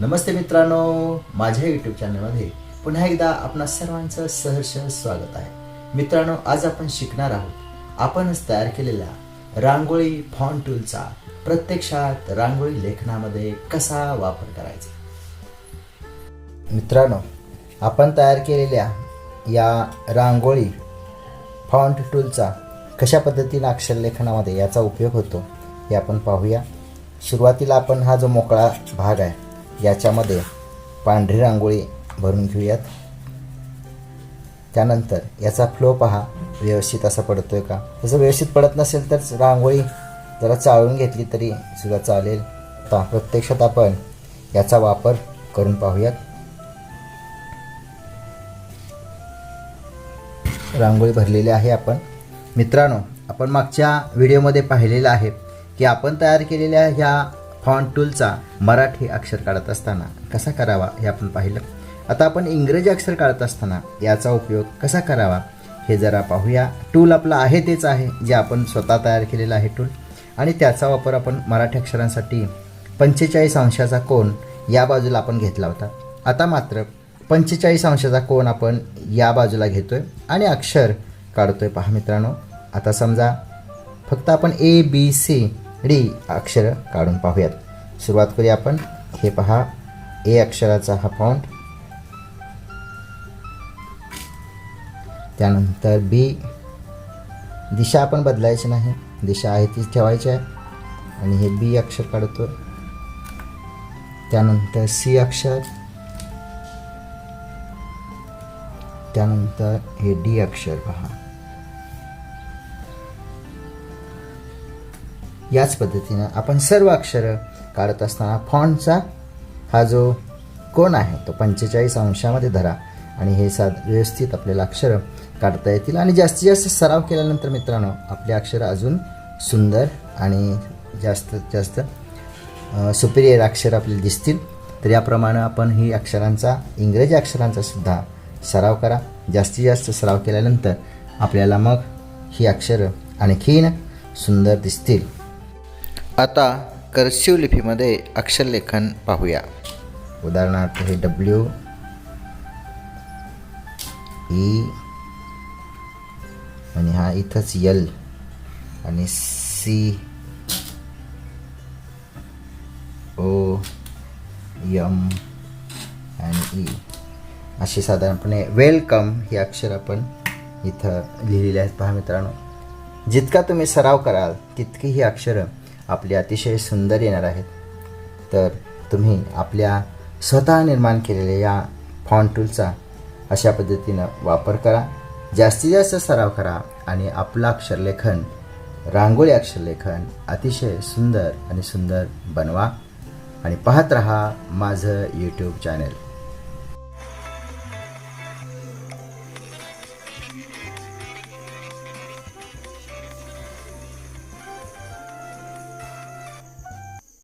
नमस्ते मित्रांनो माझ्या यूट्यूब चॅनलमध्ये पुन्हा एकदा आपणा सर्वांचं सहर्ष स्वागत आहे. मित्रांनो आज आपण शिकणार आहोत. आपणच तयार केलेल्या रांगोळी फॉन टूलचा प्रत्यक्षात रांगोळी लेखनामध्ये कसा वापर करायचा? मित्रांनो आपण तयार केलेल्या या रांगोळी फॉन्ट टूलचा कशा पद्धतीनं अक्षरलेखनामध्ये याचा उपयोग होतो हे आपण पाहूया. सुरुवातीला आपण हा जो मोकळा भाग आहे याच्यामध्ये पांढरी रांगोळी भरून घेऊयात. त्यानंतर याचा फ्लो पहा. व्यवस्थित असा पडतो आहे का? जसं व्यवस्थित पडत नसेल तर रांगोळी जरा चाळून घेतली तरी सुद्धा चालेल. आता प्रत्यक्षात आपण याचा वापर करून पाहूयात. रांगोळी भरलेली आहे आपण. मित्रांनो आपण मागच्या व्हिडिओमध्ये पाहिलेलं आहे की आपण तयार केलेल्या ह्या फॉन्ट टूलचा मराठी अक्षर काढत असताना कसा करावा हे आपण पाहिलं. आता आपण इंग्रजी अक्षर काढत असताना याचा उपयोग कसा करावा हे जरा पाहूया. टूल आपलं आहे तेच आहे जे आपण स्वतः तयार केलेलं आहे टूल. आणि त्याचा वापर आपण मराठी अक्षरांसाठी पंचेचाळीस अंशाचा कोण या बाजूला आपण घेतला होता. आता मात्र पंचेचाळीस अंशाचा कोण आपण या बाजूला घेतो आहे आणि अक्षर काढतो आहे पहा मित्रांनो. आता समजा फक्त आपण ए बी सी डी अक्षर काढून पाहूयात. सुरुवात करूया आपण. हे पहा. ए अक्षराचा हा फॉन्ट त्यानंतर बी. दिशा आपण बदलायची नाही. दिशा आहे तीच ठेवायची आहे. आणि हे बी अक्षर काढतो. त्यानंतर सी अक्षर. त्यानंतर हे डी अक्षर पहा. याच पद्धतीनं आपण सर्व अक्षरं काढत असताना फॉन्टचा हा जो कोण आहे तो पंचेचाळीस अंशामध्ये धरा आणि हे साध व्यवस्थित आपल्याला अक्षरं काढता येतील. आणि जास्तीत जास्त सराव केल्यानंतर मित्रांनो आपले अक्षरं अजून सुंदर आणि जास्तीत जास्त सुपिरियर अक्षर आपल्याला दिसतील. तर याप्रमाणे आपण ही अक्षरांचा इंग्रजी अक्षरांचा सुद्धा सराव करा. जास्तीत जास्त सराव केल्यानंतर आपल्याला मग ही अक्षरं आणखीन सुंदर दिसतील. आता कर्सिव लिपीमध्ये अक्षरलेखन पाहूया. उदाहरणार्थ हे डब्ल्यू ई e, आणि हा इथंच यल आणि सी ओ यम आणि e. ई अशी साधारणपणे वेलकम हे अक्षर आपण इथं लिहिलेले आहेत पहा मित्रांनो. जितका तुम्ही सराव कराल तितकी ही अक्षरं आपली अतिशय सुंदर येणार आहेत. तर तुम्ही आपल्या स्वतः निर्माण केलेल्या या फॉन्ट टूलचा अशा पद्धतीनं वापर करा. जास्तीत जास्त सराव करा आणि आपलं अक्षरलेखन रांगोळी अक्षरलेखन अतिशय सुंदर आणि सुंदर बनवा. आणि पाहत रहा माझं यूट्यूब चॅनल